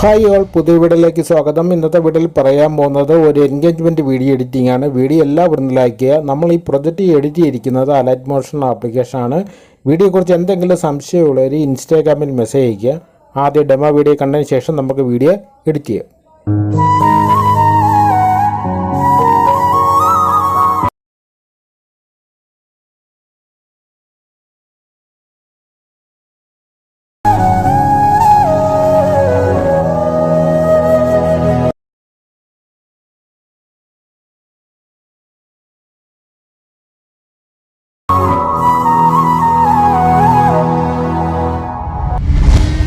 Hi all പുതിയ വീഡിയോയിലേക്ക് സ്വാഗതം. ഇന്നത്തെ വീഡിയോയിൽ പറയാൻ പോകുന്നത് ഒരു എൻഗേജ്മെന്റ് വീഡിയോ എഡിറ്റിംഗ് ആണ്. വീഡിയോ എല്ലാവരും ലൈക്ക് ചെയ്യുക. നമ്മൾ ഈ പ്രൊജക്റ്റ് എഡിറ്റ് ചെയ്തിരിക്കുന്നത് അലൈറ്റ് മോഷൻ ആപ്ലിക്കേഷൻ ആണ്. വീഡിയോയെക്കുറിച്ച് എന്തെങ്കിലും സംശയമുള്ളവർ ഇൻസ്റ്റാഗ്രാമിൽ മെസ്സേജ് അയയ്ക്കുക. ആദ്യം ഡെമോ വീഡിയോ കണ്ടതിന് ശേഷം നമുക്ക് വീഡിയോ എഡിറ്റ് ചെയ്യാം.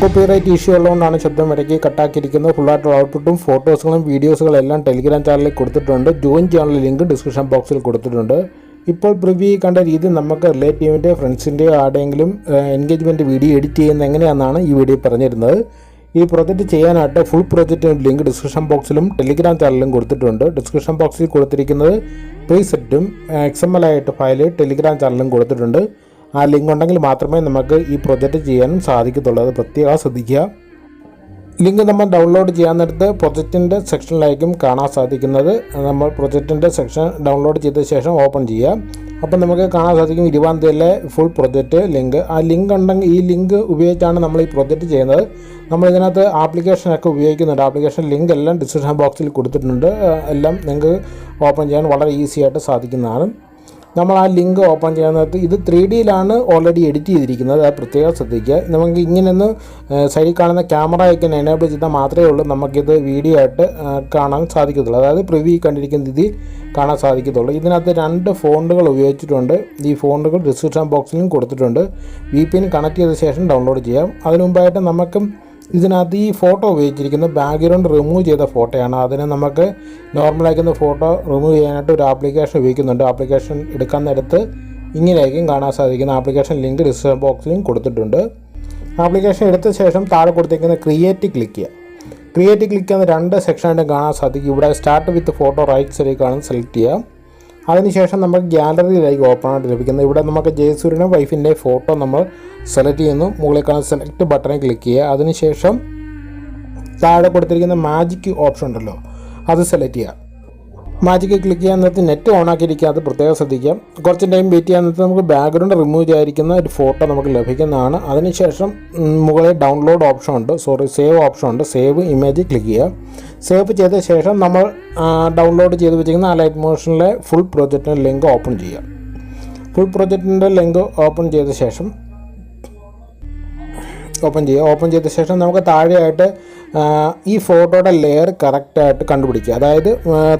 കോപ്പിറൈറ്റ് ഇഷ്യൂ ഉള്ളതുകൊണ്ടാണ് ശബ്ദം ഇടയ്ക്ക് കട്ടാക്കിയിരിക്കുന്നത്. ഫുള്ളായിട്ടുള്ള ഔട്ട്പുട്ടും ഫോട്ടോസുകളും വീഡിയോസുകളും എല്ലാം ടെലിഗ്രാം ചാനലിൽ കൊടുത്തിട്ടുണ്ട്. ജോയിൻ ചെയ്യാനുള്ള ലിങ്ക് ഡിസ്ക്രിപ്ഷൻ ബോക്സിൽ കൊടുത്തിട്ടുണ്ട്. ഇപ്പോൾ പ്രിവ്യൂ കണ്ട രീതി നമുക്ക് റിലേറ്റീവിന്റെ ഫ്രണ്ട്സിന്റെയോ ആരുടെയെങ്കിലും എൻഗേജ്മെന്റ് വീഡിയോ എഡിറ്റ് ചെയ്യുന്നത് എങ്ങനെയാണെന്നാണ് ഈ വീഡിയോ പറഞ്ഞിരുന്നത്. ഈ പ്രൊജക്റ്റ് ചെയ്യാനായിട്ട് ഫുൾ പ്രൊജക്റ്റ് ലിങ്ക് ഡിസ്ക്രിപ്ഷൻ ബോക്സിലും ടെലിഗ്രാം ചാനലിലും കൊടുത്തിട്ടുണ്ട്. ഡിസ്ക്രിപ്ഷൻ ബോക്സിൽ കൊടുത്തിരിക്കുന്നത് പ്രീസെറ്റും എക്സ് എം എൽ ആയിട്ട് ഫയൽ ടെലിഗ്രാം ചാനലിലും കൊടുത്തിട്ടുണ്ട്. ആ ലിങ്ക് ഉണ്ടെങ്കിൽ മാത്രമേ നമുക്ക് ഈ പ്രൊജക്റ്റ് ചെയ്യാനും സാധിക്കത്തുള്ളൂ. അത് പ്രത്യേകം ശ്രദ്ധിക്കുക. ലിങ്ക് നമ്മൾ ഡൗൺലോഡ് ചെയ്യാൻ നേരത്ത് പ്രൊജക്റ്റിന്റെ സെക്ഷനിലായിരിക്കും കാണാൻ സാധിക്കുന്നത്. നമ്മൾ പ്രൊജക്റ്റിന്റെ സെക്ഷൻ ഡൗൺലോഡ് ചെയ്ത ശേഷം ഓപ്പൺ ചെയ്യാം അപ്പം നമുക്ക് കാണാൻ സാധിക്കും ഇരുപതാം തീയതിയിലെ ഫുൾ പ്രൊജക്റ്റ് ലിങ്ക് ആ ലിങ്ക് ഉണ്ടെങ്കിൽ ഈ ലിങ്ക് ഉപയോഗിച്ചാണ് നമ്മൾ ഈ പ്രൊജക്റ്റ് ചെയ്യുന്നത്. നമ്മൾ ഇതിനകത്ത് ആപ്ലിക്കേഷനൊക്കെ ഉപയോഗിക്കുന്നുണ്ട്. ആപ്ലിക്കേഷൻ ലിങ്ക് എല്ലാം ഡിസ്ക്രിപ്ഷൻ ബോക്സിൽ കൊടുത്തിട്ടുണ്ട്. എല്ലാം നിങ്ങൾക്ക് ഓപ്പൺ ചെയ്യാൻ വളരെ ഈസി ആയിട്ട് സാധിക്കുന്നതാണ്. നമ്മൾ ആ ലിങ്ക് ഓപ്പൺ ചെയ്യാൻ നേരത്ത് ഇത് ത്രീ ഡിയിലാണ് ഓൾറെഡി എഡിറ്റ് ചെയ്തിരിക്കുന്നത്. അത് പ്രത്യേകം ശ്രദ്ധിക്കുക. നമുക്ക് ഇങ്ങനെയൊന്ന് സൈഡിൽ കാണുന്ന ക്യാമറ ഐക്കൺ എനേബിൾ ചെയ്താൽ മാത്രമേ ഉള്ളൂ. നമുക്കിത് വീഡിയോ ആയിട്ട് കാണാൻ സാധിക്കത്തുള്ളൂ. അതായത് പ്രിവ്യൂ കണ്ടിരിക്കുന്ന രീതിയിൽ കാണാൻ സാധിക്കത്തുള്ളൂ. ഇതിനകത്ത് രണ്ട് ഫോണ്ടുകൾ ഉപയോഗിച്ചിട്ടുണ്ട്. ഈ ഫോണ്ടുകൾ ഡിസ്ക്രിപ്ഷൻ ബോക്സിലും കൊടുത്തിട്ടുണ്ട്. വി പി എൻ കണക്ട് ചെയ്ത ശേഷം ഡൗൺലോഡ് ചെയ്യാം. അതിനു മുമ്പായിട്ട് നമുക്കും ഇതിനകത്ത് ഈ ഫോട്ടോ ഉപയോഗിച്ചിരിക്കുന്ന ബാക്ക്ഗ്രൗണ്ട് റിമൂവ് ചെയ്ത ഫോട്ടോയാണ്. അതിന് നമുക്ക് നോർമലാക്കുന്ന ഫോട്ടോ റിമൂവ് ചെയ്യാനായിട്ട് ഒരു ആപ്ലിക്കേഷൻ ഉപയോഗിക്കുന്നുണ്ട്. ആപ്ലിക്കേഷൻ എടുക്കാൻ നേരത്ത് ഇങ്ങനെയായിരിക്കും കാണാൻ സാധിക്കുന്ന ആപ്ലിക്കേഷൻ ലിങ്ക് ഡിസ്ക്രിപ്ഷൻ ബോക്സിലും കൊടുത്തിട്ടുണ്ട്. ആപ്ലിക്കേഷൻ എടുത്ത ശേഷം താഴെ കൊടുത്തിരിക്കുന്ന ക്രിയേറ്റ് ക്ലിക്ക് ചെയ്യുക. ക്രിയേറ്റ് ക്ലിക്ക് ചെയ്യുന്ന രണ്ട് സെക്ഷനായിട്ട് കാണാൻ സാധിക്കും. ഇവിടെ സ്റ്റാർട്ട് വിത്ത് ഫോട്ടോ റൈറ്റ് സൈഡിൽ കാണും സെലക്ട് ചെയ്യുക. അതിനുശേഷം നമുക്ക് ഗ്യാലറിയിലേക്ക് ഓപ്പൺ ആയിട്ട് ലഭിക്കുന്നത് ഇവിടെ നമുക്ക് ജയസൂര്യനും വൈഫിന്റെ ഫോട്ടോ നമ്മൾ സെലക്ട് ചെയ്യുന്നു. മുകളിൽ കാണുന്ന സെലക്ട് ബട്ടണിൽ ക്ലിക്ക് ചെയ്യുക. അതിനുശേഷം താഴെ കൊടുത്തിരിക്കുന്ന മാജിക് ഓപ്ഷൻ ഉണ്ടല്ലോ അത് സെലക്ട് ചെയ്യുക. മാജിക് ക്ലിക്ക് ചെയ്യാൻ നേരത്ത് നെറ്റ് ഓൺ ആക്കിയിരിക്കുക അത് പ്രത്യേകം ശ്രദ്ധിക്കാം കുറച്ച് ടൈം വെയിറ്റ് ചെയ്യാൻ നേരത്ത് നമുക്ക് ബാക്ക്ഗ്രൗണ്ട് റിമൂവ് ചെയ്യാതിരിക്കുന്ന ഒരു ഫോട്ടോ നമുക്ക് ലഭിക്കുന്നതാണ്. അതിനുശേഷം മുകളിൽ ഡൗൺലോഡ് ഓപ്ഷൻ ഉണ്ട്. സോറി സേവ് ഓപ്ഷൻ ഉണ്ട്. സേവ് ഇമേജ് ക്ലിക്ക് ചെയ്യുക. സേവ് ചെയ്ത ശേഷം നമ്മൾ ഡൗൺലോഡ് ചെയ്ത് വെച്ചിരിക്കുന്ന ആ ലൈറ്റ് മോഷനിലെ ഫുൾ പ്രൊജക്റ്റിന്റെ ലിങ്ക് ഓപ്പൺ ചെയ്യുക. ഫുൾ പ്രൊജക്റ്റിന്റെ ലിങ്ക് ഓപ്പൺ ചെയ്ത ശേഷം ഓപ്പൺ ചെയ്യുക ഓപ്പൺ ചെയ്ത ശേഷം നമുക്ക് താഴെയായിട്ട് ഈ ഫോട്ടോയുടെ ലെയർ കറക്റ്റായിട്ട് കണ്ടുപിടിക്കുക. അതായത്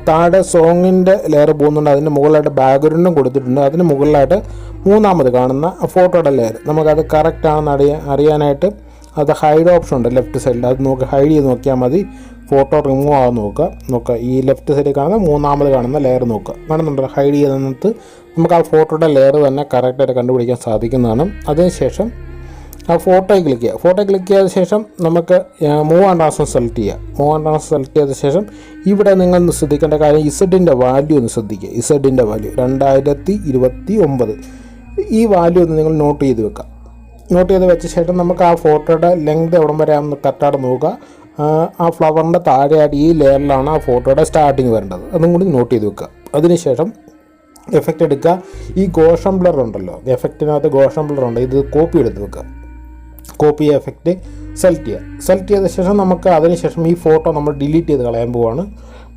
താഴെ സോങ്ങിന്റെ ലെയർ പോകുന്നുണ്ട് അതിന്റെ മുകളിലായിട്ട് ബാക്ക്ഗ്രൗണ്ടും കൊടുത്തിട്ടുണ്ട്. അതിന് മുകളിലായിട്ട് മൂന്നാമത് കാണുന്ന ഫോട്ടോയുടെ ലെയർ നമുക്കത് കറക്റ്റാണെന്ന് അറിയാൻ അറിയാനായിട്ട് അത് ഹൈഡ് ഓപ്ഷൻ ഉണ്ട് ലെഫ്റ്റ് സൈഡിൽ അത് നോക്കി ഹൈഡ് ചെയ്ത് നോക്കിയാൽ മതി. ഫോട്ടോ റിമൂവ് ആകാൻ നോക്കുക. നോക്കുക ഈ ലെഫ്റ്റ് സൈഡിൽ കാണുന്ന മൂന്നാമത് കാണുന്ന ലെയർ നോക്കുക. കാണുന്നുണ്ട് ഹൈഡ് ചെയ്തതിനകത്ത് നമുക്ക് ആ ഫോട്ടോയുടെ ലെയർ തന്നെ കറക്റ്റായിട്ട് കണ്ടുപിടിക്കാൻ സാധിക്കുന്നതാണ്. അതിനുശേഷം ആ ഫോട്ടോയിൽ ക്ലിക്ക് ചെയ്യുക. ഫോട്ടോ ക്ലിക്ക് ചെയ്ത ശേഷം നമുക്ക് മൂവ് ആൻഡ് ആസം സെലക്ട് ചെയ്യുക. മൂവ് ആൻഡ് ആസം സെലക്ട് ചെയ്ത ശേഷം ഇവിടെ നിങ്ങൾ ഒന്ന് ശ്രദ്ധിക്കേണ്ട കാര്യം ഇസഡിന്റെ വാല്യൂ ഒന്ന് ശ്രദ്ധിക്കുക. ഇസഡിന്റെ വാല്യൂ രണ്ടായിരത്തി ഇരുപത്തി ഒമ്പത് ഈ വാല്യൂ ഒന്ന് നിങ്ങൾ നോട്ട് ചെയ്ത് വെക്കുക. നോട്ട് ചെയ്ത് വെച്ച ശേഷം നമുക്ക് ആ ഫോട്ടോയുടെ ലെങ്ത് എവിടം വരെ ആണെന്ന് കറക്റ്റായിട്ട് നോക്കുക. ആ ഫ്ലവറിന്റെ താഴെയായിട്ട് ഈ ലെയറിലാണ് ആ ഫോട്ടോയുടെ സ്റ്റാർട്ടിങ് വരേണ്ടത്. അതും കൂടി നോട്ട് ചെയ്ത് വെക്കുക. അതിനുശേഷം എഫക്റ്റ് എടുക്കുക. ഈ ഗോഷം ബ്ലർ ഉണ്ടല്ലോ. എഫക്റ്റിനകത്ത് ഗോഷം ബ്ലർ ഉണ്ട്. ഇത് കോപ്പി എടുത്ത് വെക്കുക. കോപ്പി എഫക്റ്റ് സെലക്ട് ചെയ്യുക. സെലക്ട് ചെയ്ത ശേഷം നമുക്ക് അതിനുശേഷം ഈ ഫോട്ടോ നമ്മൾ ഡിലീറ്റ് ചെയ്ത് കളയാൻ പോവാണ്.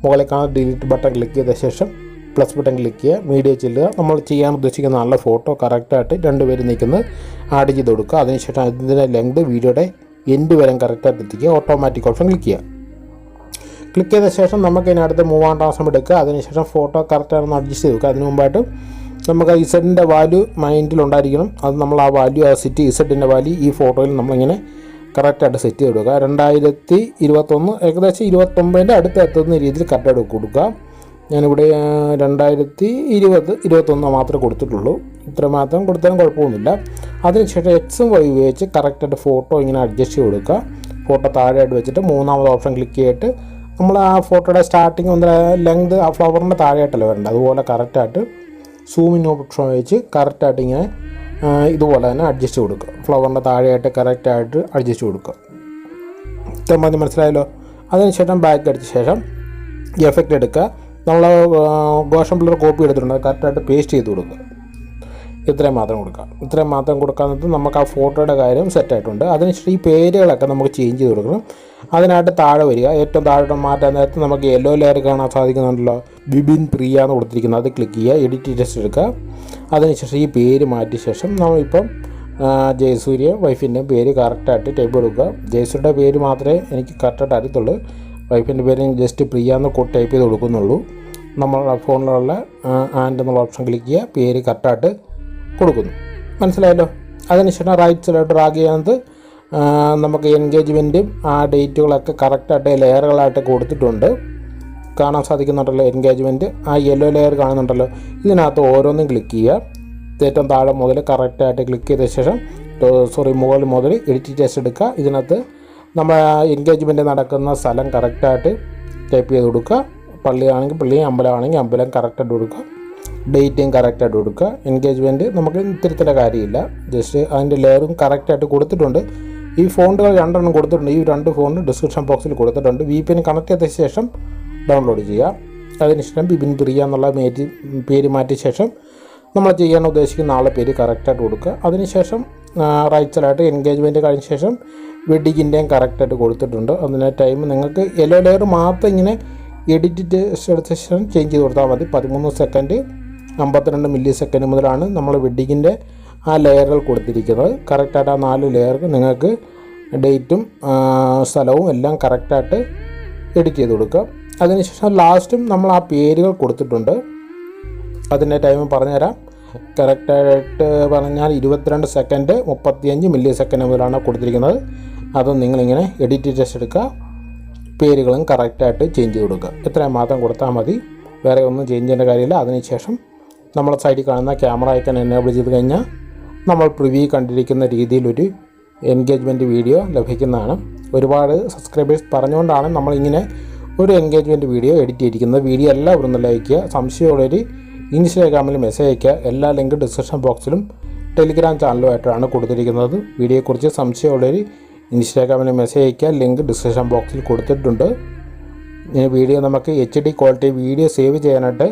മുകളിൽ കാണാൻ ഡിലീറ്റ് ബട്ടൺ ക്ലിക്ക് ചെയ്ത ശേഷം പ്ലസ് ബട്ടൺ ക്ലിക്ക് ചെയ്യുക. മീഡിയ ചെല്ലുക. നമ്മൾ ചെയ്യാൻ ഉദ്ദേശിക്കുന്ന നല്ല ഫോട്ടോ കറക്റ്റായിട്ട് രണ്ടുപേരും നിൽക്കുന്നത് ആഡ് ചെയ്ത് കൊടുക്കുക. അതിനുശേഷം അതിന്റെ ലെങ്ത് വീഡിയോയുടെ എൻഡ് വരെ കറക്റ്റായിട്ട് എത്തിക്കുക. ഓട്ടോമാറ്റിക് ഓപ്ഷൻ ക്ലിക്ക് ചെയ്യുക. ക്ലിക്ക് ചെയ്ത ശേഷം നമുക്ക് ഇതിനടുത്ത് മൂവ് ട്രാൻസ്ഫോം എടുക്കുക. അതിനുശേഷം ഫോട്ടോ കറക്റ്റാണെന്ന് അഡ്ജസ്റ്റ് ചെയ്ത് വെക്കുക അതിന് മുമ്പായിട്ട് നമുക്ക് ഇസഡിന്റെ വാല്യൂ മൈൻഡിൽ ഉണ്ടായിരിക്കണം. അത് നമ്മൾ ആ വാല്യൂ ആ സെറ്റ് ഇസഡിന്റെ വാല്യൂ ഈ ഫോട്ടോയിൽ നമ്മളിങ്ങനെ കറക്റ്റായിട്ട് സെറ്റ് ചെയ്ത് കൊടുക്കുക. രണ്ടായിരത്തി ഇരുപത്തൊന്ന് ഏകദേശം ഇരുപത്തൊമ്പതിന്റെ അടുത്ത് എത്തുന്ന രീതിയിൽ കറക്റ്റായിട്ട് കൊടുക്കുക. ഞാനിവിടെ രണ്ടായിരത്തി ഇരുപത് ഇരുപത്തൊന്ന് മാത്രമേ കൊടുത്തിട്ടുള്ളൂ. ഇത്ര മാത്രം കൊടുത്താലും കുഴപ്പമൊന്നുമില്ല. അതിനുശേഷം എക്സും വൈ ഉപയോഗിച്ച് കറക്റ്റായിട്ട് ഫോട്ടോ ഇങ്ങനെ അഡ്ജസ്റ്റ് ചെയ്ത് കൊടുക്കുക. ഫോട്ടോ താഴെയായിട്ട് വെച്ചിട്ട് മൂന്നാമത് ഓപ്ഷൻ ക്ലിക്ക് ചെയ്തിട്ട് നമ്മൾ ആ ഫോട്ടോയുടെ സ്റ്റാർട്ടിങ് ഒന്ന് ലെങ്ത് ആ ഫ്ലവറിന്റെ താഴെയായിട്ടല്ലേ വരേണ്ടത്. അതുപോലെ കറക്റ്റായിട്ട് സൂമിൻ ഓപ്ഷൻ വെച്ച് കറക്റ്റായിട്ട് ഇങ്ങനെ ഇതുപോലെ തന്നെ അഡ്ജസ്റ്റ് കൊടുക്കുക. ഫ്ലവറിന്റെ താഴെയായിട്ട് കറക്റ്റായിട്ട് അഡ്ജസ്റ്റ് കൊടുക്കുക. ഇത്ര മതി മനസ്സിലായല്ലോ? അതിനുശേഷം ബാക്ക് അടിച്ച ശേഷം എഫക്റ്റ് എടുക്കുക. നമ്മൾ ഗോഷം പിള്ളർ കോപ്പി എടുത്തിട്ടുണ്ട്. കറക്റ്റായിട്ട് പേസ്റ്റ് ചെയ്ത് കൊടുക്കുക. ഇത്രയും മാത്രം കൊടുക്കാം. ഇത്രയും മാത്രം കൊടുക്കാന്നിട്ട് നമുക്ക് ആ ഫോട്ടോയുടെ കാര്യം സെറ്റായിട്ടുണ്ട് അതിനുശേഷം ഈ പേരുകളൊക്കെ നമുക്ക് ചേഞ്ച് ചെയ്ത് കൊടുക്കണം. അതിനായിട്ട് താഴെ വരിക. ഏറ്റവും താഴെ മാറ്റാൻ നേരത്ത് നമുക്ക് യെല്ലോ ലെയർ കാണാൻ സാധിക്കുന്നുണ്ടല്ലോ. ബിബിൻ പ്രിയ എന്ന് കൊടുത്തിരിക്കുന്നത് അത് ക്ലിക്ക് ചെയ്യുക. എഡിറ്റ് ടെസ്റ്റ് എടുക്കുക. അതിനുശേഷം ഈ പേര് മാറ്റിയ ശേഷം നമ്മളിപ്പം ജയസൂര്യ വൈഫിന്റെ പേര് കറക്റ്റായിട്ട് ടൈപ്പ് കൊടുക്കുക ജയസൂര്യയുടെ പേര് മാത്രമേ എനിക്ക് കറക്റ്റായിട്ട് അറിയത്തുള്ളൂ. വൈഫിന്റെ പേര് ജസ്റ്റ് പ്രിയ എന്ന് ടൈപ്പ് ചെയ്ത് കൊടുക്കുന്നുള്ളൂ. നമ്മളുടെ ഫോണിലുള്ള ആൻഡ് എന്നുള്ള ഓപ്ഷൻ ക്ലിക്ക് ചെയ്യുക. പേര് കറക്റ്റായിട്ട് കൊടുക്കുന്നു. മനസ്സിലായല്ലോ? അതിനുശേഷം റൈറ്റ് സൈഡിലോട്ട് ഡ്രാഗ് ചെയ്യുന്നത് നമുക്ക് എൻഗേജ്മെന്റും ആ ഡേറ്റുകളൊക്കെ കറക്റ്റായിട്ട് ലെയറുകളായിട്ട് കൊടുത്തിട്ടുണ്ട്. കാണാൻ സാധിക്കുന്നുണ്ടല്ലോ എൻഗേജ്മെന്റ് ആ യെല്ലോ ലെയർ കാണുന്നുണ്ടല്ലോ. ഇതിനകത്ത് ഓരോന്നും ക്ലിക്ക് ചെയ്യുക. ഏറ്റവും താഴെ മുതൽ കറക്റ്റായിട്ട് ക്ലിക്ക് ചെയ്ത ശേഷം സോറി മുകളിൽ മുതൽ എഡിറ്റ് ടെസ്റ്റ് എടുക്കുക. ഇതിനകത്ത് നമ്മൾ എൻഗേജ്മെന്റ് നടക്കുന്ന സ്ഥലം കറക്റ്റായിട്ട് ടൈപ്പ് ചെയ്ത് കൊടുക്കുക. പള്ളിയാണെങ്കിൽ പള്ളി അമ്പലമാണെങ്കിൽ അമ്പലം കറക്റ്റായിട്ട് കൊടുക്കുക. ഡേറ്റും കറക്റ്റായിട്ട് കൊടുക്കുക. എൻഗേജ്മെന്റ് നമുക്ക് ഇത്തരത്തിലെ കാര്യമില്ല. ജസ്റ്റ് അതിന്റെ ലെയറും കറക്റ്റായിട്ട് കൊടുത്തിട്ടുണ്ട്. ഈ ഫോണ്ടുകൾ രണ്ടെണ്ണം കൊടുത്തിട്ടുണ്ട്. ഈ രണ്ട് ഫോണ്ട് ഡിസ്ക്രിപ്ഷൻ ബോക്സിൽ കൊടുത്തിട്ടുണ്ട്. വി പി എൻ കണക്ട് ചെയ്ത ശേഷം ഡൗൺലോഡ് ചെയ്യുക. അതിനുശേഷം ബിബിൻ പ്രിയ എന്നുള്ള മേറ്റ് പേര് മാറ്റിയ ശേഷം നമ്മൾ ചെയ്യാൻ ഉദ്ദേശിക്കുന്ന ആളെ പേര് കറക്റ്റായിട്ട് കൊടുക്കുക. അതിനുശേഷം റൈറ്റ് സൈഡായിട്ട് എൻഗേജ്മെന്റ് കഴിഞ്ഞ ശേഷം വെഡിങ്ങിന്റെയും കറക്റ്റായിട്ട് കൊടുത്തിട്ടുണ്ട്. അതിന് ടൈം നിങ്ങൾക്ക് യെല്ലോ ലെയർ മാത്രം ഇങ്ങനെ എഡിറ്റ് എടുത്ത ശേഷം ചേഞ്ച് ചെയ്ത് കൊടുത്താൽ മതി. പതിമൂന്ന് സെക്കൻഡ് അമ്പത്തിരണ്ട് മില്ലി സെക്കൻഡ് മുതലാണ് നമ്മൾ വെഡ്ഡിങ്ങിന്റെ ആ ലെയറുകൾ കൊടുത്തിരിക്കുന്നത്. കറക്റ്റായിട്ട് ആ നാല് ലെയർക്ക് നിങ്ങൾക്ക് ഡേറ്റും സ്ഥലവും എല്ലാം കറക്റ്റായിട്ട് എഡിറ്റ് ചെയ്ത് കൊടുക്കുക. അതിനുശേഷം ലാസ്റ്റും നമ്മൾ ആ പേരുകൾ കൊടുത്തിട്ടുണ്ട്. അതിന്റെ ടൈം പറഞ്ഞുതരാം. കറക്റ്റായിട്ട് പറഞ്ഞാൽ ഇരുപത്തിരണ്ട് സെക്കൻഡ് മുപ്പത്തിയഞ്ച് മില്ലി സെക്കൻഡ് മുതലാണ് കൊടുത്തിരിക്കുന്നത്. അതും നിങ്ങളിങ്ങനെ എഡിറ്റ് ചെയ്ത് എടുക്കുക. പേരുകളും കറക്റ്റായിട്ട് ചേഞ്ച് ചെയ്ത് കൊടുക്കുക. ഇത്രയും മാത്രം കൊടുത്താൽ മതി. വേറെ ഒന്നും ചേഞ്ച് ചെയ്യേണ്ട കാര്യമില്ല. അതിനുശേഷം നമ്മൾ സൈഡിൽ കാണുന്ന ക്യാമറ ഐക്കൺ എനേബിൾ ചെയ്ത് കഴിഞ്ഞാൽ നമ്മൾ പ്രിവ്യൂ കണ്ടിരിക്കുന്ന രീതിയിലൊരു എൻഗേജ്മെന്റ് വീഡിയോ ലഭിക്കുന്നതാണ്. ഒരുപാട് സബ്സ്ക്രൈബേഴ്സ് പറഞ്ഞുകൊണ്ടാണ് നമ്മളിങ്ങനെ ഒരു എൻഗേജ്മെന്റ് വീഡിയോ എഡിറ്റ് ചെയ്തിരിക്കുന്നത്. വീഡിയോ എല്ലാവരും ഒന്ന് ലൈക്ക് ചെയ്യുക സംശയമുള്ളവർ ഇൻസ്റ്റാഗ്രാമിൽ മെസ്സേജ് അയയ്ക്കുക. എല്ലാ ലിങ്ക് ഡിസ്ക്രിപ്ഷൻ ബോക്സിലും ടെലിഗ്രാം ചാനലുമായിട്ടാണ് കൊടുത്തിരിക്കുന്നത്. വീഡിയോയെക്കുറിച്ച് സംശയമുള്ളവർ ഇൻസ്റ്റാഗ്രാമിൽ മെസ്സേജ് അയയ്ക്കുക. ലിങ്ക് ഡിസ്ക്രിപ്ഷൻ ബോക്സിൽ കൊടുത്തിട്ടുണ്ട്. വീഡിയോ നമുക്ക് H D quality video save ചെയ്യാനായിട്ട്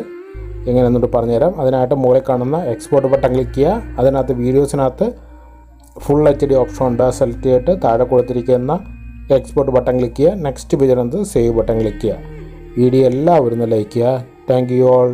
എങ്ങനെയെന്നിട്ട് പറഞ്ഞുതരാം. അതിനായിട്ട് മുകളിൽ കാണുന്ന എക്സ്പോർട്ട് ബട്ടൺ ക്ലിക്ക് ചെയ്യുക. അതിനകത്ത് വീഡിയോസിനകത്ത് ഫുൾ എച്ച് ഡി ഓപ്ഷൻ ഉണ്ട്. സെലക്ട് ചെയ്തിട്ട് താഴെ കൊടുത്തിരിക്കുന്ന എക്സ്പോർട്ട് ബട്ടൺ ക്ലിക്ക് ചെയ്യുക. നെക്സ്റ്റ് പേജിനകത്ത് സേവ് ബട്ടൺ ക്ലിക്ക് ചെയ്യുക. വീഡിയോ എല്ലാവരും ലൈക്ക് ചെയ്യുക. Thank you all